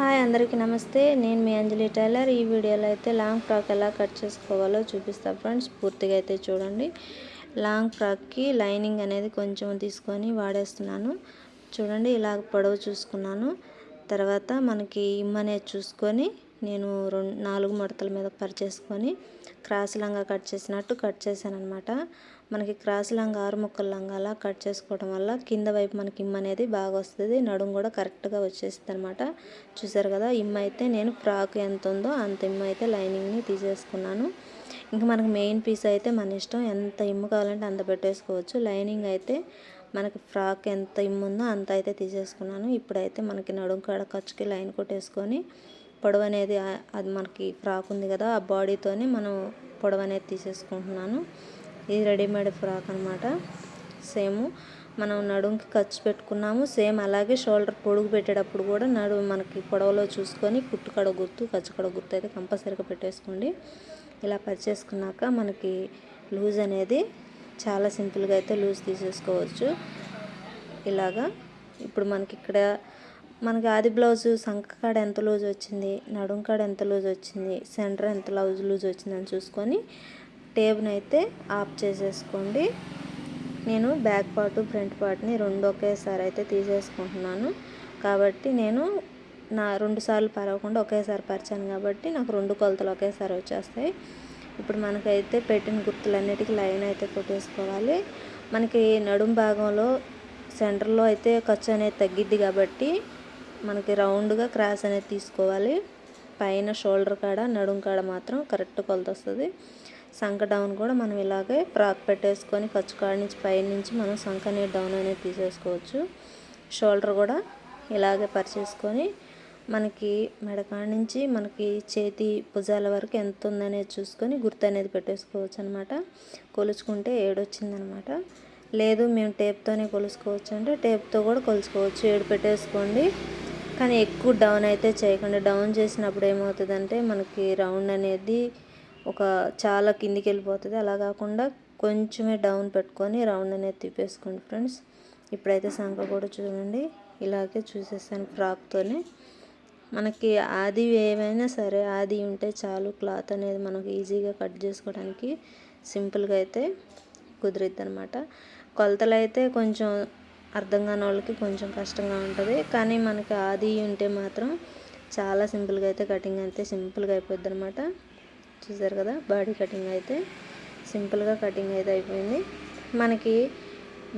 Hi అందరికీ నమస్తే. నేను మీ అంజలి టైలర్. ఈ వీడియోలో అయితే లాంగ్ ఫ్రాక్ ఎలా కట్ చేసుకోవాలో చూపిస్తా ఫ్రెండ్స్. పూర్తిగా అయితే చూడండి. లాంగ్ ఫ్రాక్కి లైనింగ్ అనేది కొంచెం తీసుకొని వాడేస్తున్నాను. చూడండి ఇలా పొడవు చూసుకున్నాను. తర్వాత మనకి ఇమ్ అనేది చూసుకొని నేను రెండు నాలుగు మడతల మీద పరిచేసుకొని క్రాస్ లంగా కట్ చేసినట్టు కట్ చేశాను అనమాట మనకి క్రాస్ లంగా ఆరు ముక్కల లంగాలా కట్ చేసుకోవడం వల్ల కింద వైపు మనకి ఇమ్ అనేది బాగా వస్తుంది. నడుము కూడా కరెక్ట్గా వచ్చేస్తుంది అనమాట చూసారు కదా ఇమ్ అయితే నేను ఫ్రాక్ ఎంత ఉందో అంత ఇమ్ అయితే లైనింగ్ని తీసేసుకున్నాను. ఇంకా మనకి మెయిన్ పీస్ అయితే మన ఇష్టం. ఎంత ఇమ్ము కావాలంటే అంత పెట్టేసుకోవచ్చు. లైనింగ్ అయితే మనకి ఫ్రాక్ ఎంత ఇమ్ముందో అంత అయితే తీసేసుకున్నాను. ఇప్పుడైతే మనకి నడుము కాడ ఖర్చుకి లైన్ కొట్టేసుకొని పొడవు అనేది అది మనకి ఫ్రాక్ ఉంది కదా ఆ బాడీతోనే మనం పొడవు అనేది తీసేసుకుంటున్నాను. ఇది రెడీమేడ్ ఫ్రాక్ అనమాట సేమ్ మనం నడుముకి ఖర్చు పెట్టుకున్నాము. సేమ్ అలాగే షోల్డర్ పొడుగు పెట్టేటప్పుడు కూడా నడుము మనకి పొడవలో చూసుకొని కుట్టుకడ గుర్తు కచ్చకడ గుర్తు అయితే కంపల్సరీగా పెట్టేసుకోండి. ఇలా పరిచేసుకున్నాక మనకి లూజ్ అనేది చాలా సింపుల్గా అయితే లూజ్ తీసేసుకోవచ్చు. ఇలాగా ఇప్పుడు మనకి ఇక్కడ మనకి ఆది బ్లౌజు సంఖ కాడ ఎంత లూజ్ వచ్చింది నడుం కాడ ఎంత లూజ్ వచ్చింది సెంటర్ ఎంత లూజ్ లూజ్ వచ్చిందని చూసుకొని టేబ్ని అయితే ఆఫ్ చేసేసుకోండి. నేను బ్యాక్ పార్ట్ ఫ్రంట్ పార్ట్ని రెండు ఒకేసారి అయితే తీసేసుకుంటున్నాను. కాబట్టి నేను నా రెండు సార్లు పరవకుండా ఒకేసారి పరిచాను కాబట్టి నాకు రెండు కొలతలు ఒకేసారి వచ్చేస్తాయి. ఇప్పుడు మనకైతే పెట్టిన గుర్తులన్నిటికీ లైన్ అయితే కొట్టేసుకోవాలి. మనకి నడుం భాగంలో సెంటర్లో అయితే ఖర్చు అనేది తగ్గిద్ది కాబట్టి మనకి రౌండ్గా క్రాస్ అనేది తీసుకోవాలి. పైన షోల్డర్ కాడ నడుం కాడ మాత్రం కరెక్ట్ కొలత వస్తుంది. సంఖ డౌన్ కూడా మనం ఇలాగే ఫ్రాక్ పెట్టేసుకొని ఖర్చు కాడ నుంచి పైన నుంచి మనం సంఖ అనేది డౌన్ అనేది తీసేసుకోవచ్చు. షోల్డర్ కూడా ఇలాగే పరిచేసుకొని మనకి మెడకాడ నుంచి మనకి చేతి భుజాల వరకు ఎంత ఉందనేది చూసుకొని గుర్తు అనేది పెట్టేసుకోవచ్చు అనమాట కొలుచుకుంటే ఏడొచ్చిందనమాట. లేదు మేము టేప్తోనే కొలుసుకోవచ్చు అంటే టేప్తో కూడా కొలుచుకోవచ్చు. ఏడు పెట్టేసుకోండి. కానీ ఎక్కువ డౌన్ అయితే చేయకుండా డౌన్ చేసినప్పుడు ఏమవుతుందంటే మనకి రౌండ్ అనేది ఒక చాలా కిందికి వెళ్ళిపోతుంది. అలా కాకుండా కొంచెమే డౌన్ పెట్టుకొని రౌండ్ అనేది తిప్పేసుకోండి ఫ్రెండ్స్. ఇప్పుడైతే సంఖ కూడా చూడండి. ఇలాగే చూసేసాను ఫ్రాక్తోనే మనకి ఆది ఏమైనా సరే ఆది ఉంటే చాలు క్లాత్ అనేది మనకు ఈజీగా కట్ చేసుకోవడానికి సింపుల్గా అయితే కుదిరిద్ది అనమాట కొలతలు అయితే కొంచెం అర్థం కాని వాళ్ళకి కొంచెం కష్టంగా ఉంటుంది. కానీ మనకి ఆది ఉంటే మాత్రం చాలా సింపుల్గా అయితే కటింగ్ అయితే సింపుల్గా అయిపోద్ది అనమాట చూసారు కదా బాడీ కటింగ్ అయితే సింపుల్గా కటింగ్ అయితే అయిపోయింది. మనకి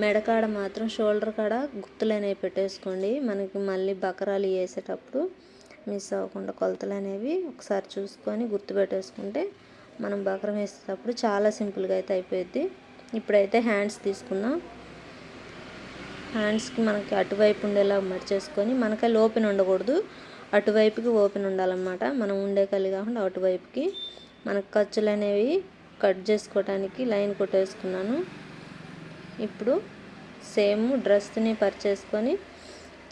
మెడకాడ మాత్రం షోల్డర్ కాడ గుర్తులు అనేవి పెట్టేసుకోండి. మనకి మళ్ళీ బకరాలు వేసేటప్పుడు మిస్ అవ్వకుండా కొలతలు అనేవి ఒకసారి చూసుకొని గుర్తు పెట్టేసుకుంటే మనం బకరం వేసేటప్పుడు చాలా సింపుల్గా అయితే అయిపోయింది ఇప్పుడైతే హ్యాండ్స్ తీసుకున్నాం హ్యాండ్స్కి మనకి అటువైపు ఉండేలా మర్చేసుకొని మనకి ఓపెన్ ఉండకూడదు. అటువైపుకి ఓపెన్ ఉండాలన్నమాట. మనం ఉండే కలి కాకుండా అటువైపుకి. మనకు ఖర్చులు అనేవి కట్ చేసుకోవడానికి లైన్ కొట్టేసుకున్నాను. ఇప్పుడు సేమ్ డ్రెస్ని పరిచేసుకొని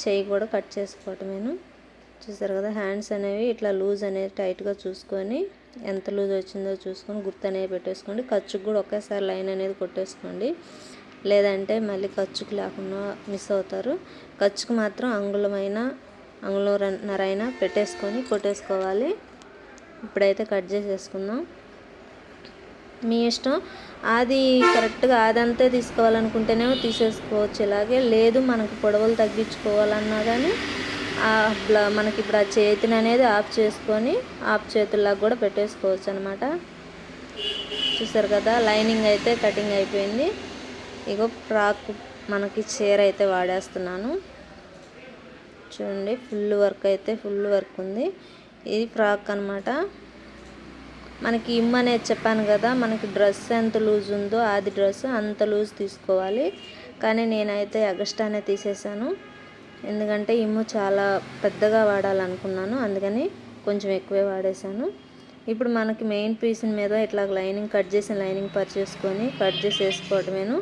చెయ్యి కూడా కట్ చేసుకోవటమేను. చూసారు కదా హ్యాండ్స్ అనేవి ఇట్లా లూజ్ అనేది టైట్గా చూసుకొని ఎంత లూజ్ వచ్చిందో చూసుకొని గుర్తు అనేది పెట్టేసుకోండి. ఖర్చుకు కూడా ఒకేసారి లైన్ అనేది కొట్టేసుకోండి. లేదంటే మళ్ళీ ఖర్చుకు లేకుండా మిస్ అవుతారు. ఖర్చుకు మాత్రం అంగుళమైన అంగుళన్నరైనా పెట్టేసుకొని కొట్టేసుకోవాలి. ఇప్పుడైతే కట్ చేసేసుకుందాం. మీ ఇష్టం. అది కరెక్ట్గా అదంతే తీసుకోవాలనుకుంటేనేమో తీసేసుకోవచ్చు ఇలాగే. లేదు మనకు పొడవలు తగ్గించుకోవాలన్నా కానీ మనకి ఇప్పుడు ఆ చేతిని అనేది ఆఫ్ చేసుకొని ఆఫ్ చేతుల్లాగా కూడా పెట్టేసుకోవచ్చు అనమాట చూసారు కదా లైనింగ్ అయితే కటింగ్ అయిపోయింది. ఇగో ఫ్రాక్ మనకి చీర అయితే వాడేస్తున్నాను. చూడండి ఫుల్ వర్క్ అయితే ఫుల్ వర్క్ ఉంది. ఇది ఫ్రాక్ అనమాట మనకి ఇమ్ అనేది చెప్పాను కదా మనకి డ్రెస్ ఎంత లూజ్ ఉందో అది డ్రెస్ అంత లూజ్ తీసుకోవాలి. కానీ నేనైతే అగస్టానే తీసేసాను ఎందుకంటే ఇమ్ము చాలా పెద్దగా వాడాలనుకున్నాను అందుకని కొంచెం ఎక్కువే వాడేశాను. ఇప్పుడు మనకి మెయిన్ పీస్ మీద ఇట్లా లైనింగ్ కట్ చేసిన లైనింగ్ పర్చేసుకొని కట్ చేసి వేసుకోవటమేను.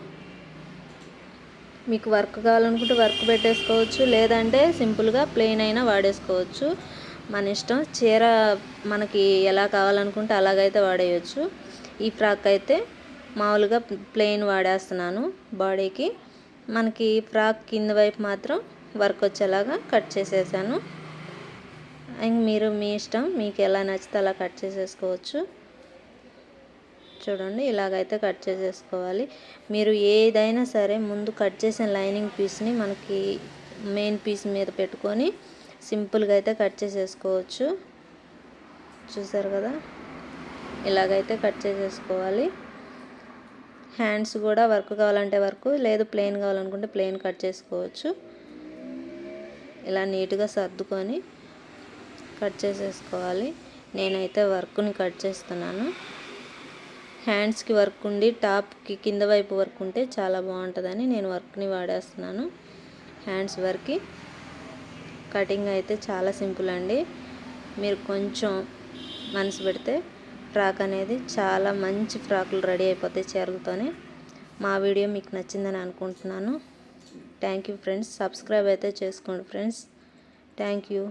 మీకు వర్క్ కావాలనుకుంటే వర్క్ పెట్టేసుకోవచ్చు లేదంటే సింపుల్గా ప్లెయిన్ అయినా వాడేసుకోవచ్చు. మన ఇష్టం చీర మనకి ఎలా కావాలనుకుంటే అలాగైతే వాడేయచ్చు. ఈ ఫ్రాక్ అయితే మామూలుగా ప్లెయిన్ వాడేస్తున్నాను బాడీకి. మనకి ఫ్రాక్ కింద వైపు మాత్రం వర్క్ వచ్చేలాగా కట్ చేసేసాను. అండ్ మీరు మీ ఇష్టం మీకు ఎలా నచ్చితే అలా కట్ చేసేసుకోవచ్చు. చూడండి ఇలాగైతే కట్ చేసేసుకోవాలి. మీరు ఏదైనా సరే ముందు కట్ చేసిన లైనింగ్ పీస్ని మనకి మెయిన్ పీస్ మీద పెట్టుకొని సింపుల్గా అయితే కట్ చేసేసుకోవచ్చు. చూసారు కదా? ఇలాగైతే కట్ చేసేసుకోవాలి. హ్యాండ్స్ కూడా వర్క్ కావాలంటే వర్క్ లేదు ప్లెయిన్ కావాలనుకుంటే ప్లెయిన్ కట్ చేసుకోవచ్చు. ఇలా నీట్గా సర్దుకొని కట్ చేసేసుకోవాలి. నేనైతే వర్క్ని కట్ చేస్తున్నాను. హ్యాండ్స్కి వర్క్ ఉండి టాప్కి కింద వైపు వర్క్ ఉంటే చాలా బాగుంటుందని నేను వర్క్ని వాడేస్తున్నాను. హ్యాండ్స్ వర్క్కి. కటింగ్ అయితే చాలా సింపుల్ అండి. మీరు కొంచెం మనసు పెడితే ఫ్రాక్ అనేది చాలా మంచి ఫ్రాకులు రెడీ అయిపోతాయి చీరలతోనే. మా వీడియో మీకు నచ్చిందని అనుకుంటున్నాను. Thank you friends. సబ్స్క్రైబ్ అయితే చేసుకోండి ఫ్రెండ్స్. Thank you.